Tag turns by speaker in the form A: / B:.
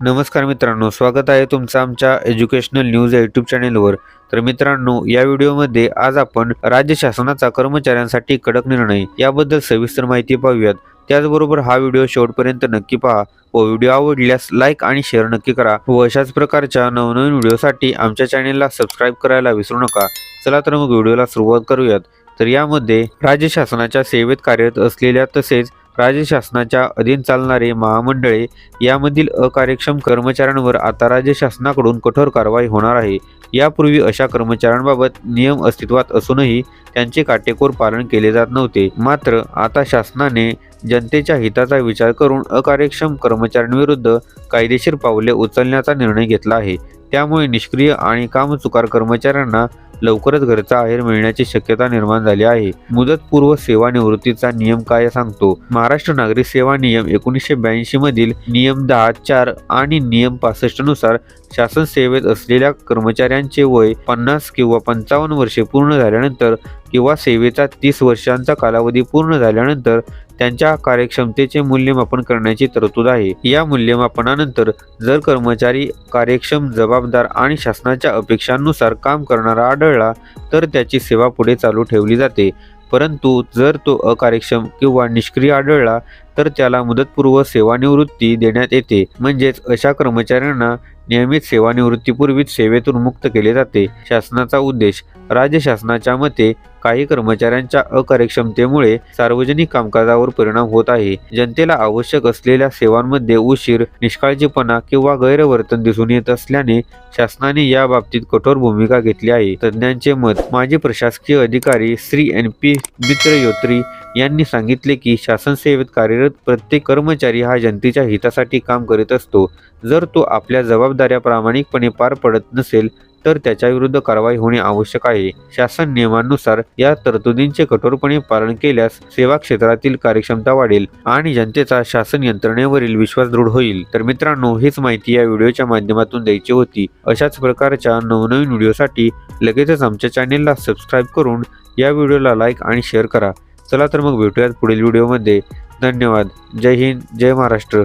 A: नमस्कार मित्रांनो स्वागत आहे तुमचं आमच्या एज्युकेशनल न्यूज या यूट्यूब चॅनेलवर तर मित्रांनो या व्हिडिओमध्ये आज आपण राज्य शासनाचा कर्मचाऱ्यांसाठी कडक निर्णय याबद्दल सविस्तर माहिती पाहूयात. त्याचबरोबर हा व्हिडिओ शेवटपर्यंत नक्की पहा व व्हिडिओ आवडल्यास लाईक आणि शेअर नक्की करा व अशाच प्रकारच्या नवनवीन व्हिडिओसाठी आमच्या चॅनेलला सबस्क्राईब करायला विसरू नका. चला तर मग व्हिडिओला सुरुवात करूयात. तर यामध्ये राज्य शासनाच्या सेवेत कार्यरत असलेल्या तसेच राज्य शासनाच्या अधीन चालणारे महामंडळे यामधील अकार्यक्षम कर्मचाऱ्यांवर आता राज्य शासनाकडून कठोर कारवाई होणार आहे. यापूर्वी अशा कर्मचाऱ्यांबाबत नियम अस्तित्वात असूनही त्यांचे काटेकोर पालन केले जात नव्हते. मात्र आता शासनाने जनतेच्या हिताचा विचार करून अकार्यक्षम कर्मचाऱ्यांविरुद्ध कायदेशीर पावले उचलण्याचा निर्णय घेतला आहे. त्यामुळे निष्क्रिय आणि कामचुकार कर्मचाऱ्यांना लवकरच घरचा आहेर मिळण्याची शक्यता निर्माण झाली आहे. मुदतपूर्व सेवानिवृत्तीचा नियम काय सांगतो? महाराष्ट्र नागरिक सेवा नियम एकोणीसशे ब्याऐंशी मधील नियम दहा चार आणि नियम पासष्टनुसार शासन सेवेत असलेल्या कर्मचाऱ्यांचे वय पन्नास किंवा पंचावन्न वर्षे पूर्ण झाल्यानंतर किंवा सेवेचा तीस वर्षांचा कालावधी पूर्ण झाल्यानंतर त्यांच्या कार्यक्षमतेचे मूल्यमापन करण्याची तरतूद आहे. या मूल्यमापनानंतर जर कर्मचारी कार्यक्षम जबाबदार आणि शासनाच्या अपेक्षांनुसार काम करणारा आढळला तर त्याची सेवा पुढे चालू ठेवली जाते. परंतु जर तो अकार्यक्षम किंवा निष्क्रिय आढळला तर त्याला मुदतपूर्व सेवानिवृत्ती देण्यात येते. म्हणजेच अशा कर्मचाऱ्यांना नियमित सेवानिवृत्तीपूर्वीच सेवेतून मुक्त केले जाते. शासनाचा उद्देश राज्य शासनाच्या मते काही कर्मचाऱ्यांच्या अकार्यक्षमतेमुळे सार्वजनिक कामकाजावर परिणाम होत आहे. जनतेला आवश्यक असलेल्या सेवांमध्ये उशीर निष्काळजीपणा किंवा गैरवर्तन दिसून येत असल्याने शासनाने या बाबतीत कठोर भूमिका घेतली आहे. तज्ज्ञांचे मत माजी प्रशासकीय अधिकारी श्री एन पी मित्रयोत्री यांनी सांगितले की शासन सेवेत कार्यरत प्रत्येक कर्मचारी हा जनतेच्या हितासाठी काम करीत असतो. जर तो आपल्या जबाबदाऱ्या प्रामाणिकपणे पार पडत नसेल तर त्याच्या विरुद्ध कारवाई होणे आवश्यक आहे. शासन नियमानुसार या तरतुदींचे कठोरपणे पालन केल्यास सेवा क्षेत्रातील कार्यक्षमता वाढेल आणि जनतेचा शासन यंत्रणेवरील विश्वास दृढ होईल. तर मित्रांनो हीच माहिती या व्हिडिओच्या माध्यमातून द्यायची होती. अशाच प्रकारच्या नवनवीन व्हिडिओसाठी लगेचच आमच्या चॅनेलला सबस्क्राईब करून या व्हिडिओला लाईक आणि शेअर करा. चला तर मग भेटूयात पुढील व्हिडिओमध्ये. धन्यवाद. जय हिंद. जय महाराष्ट्र.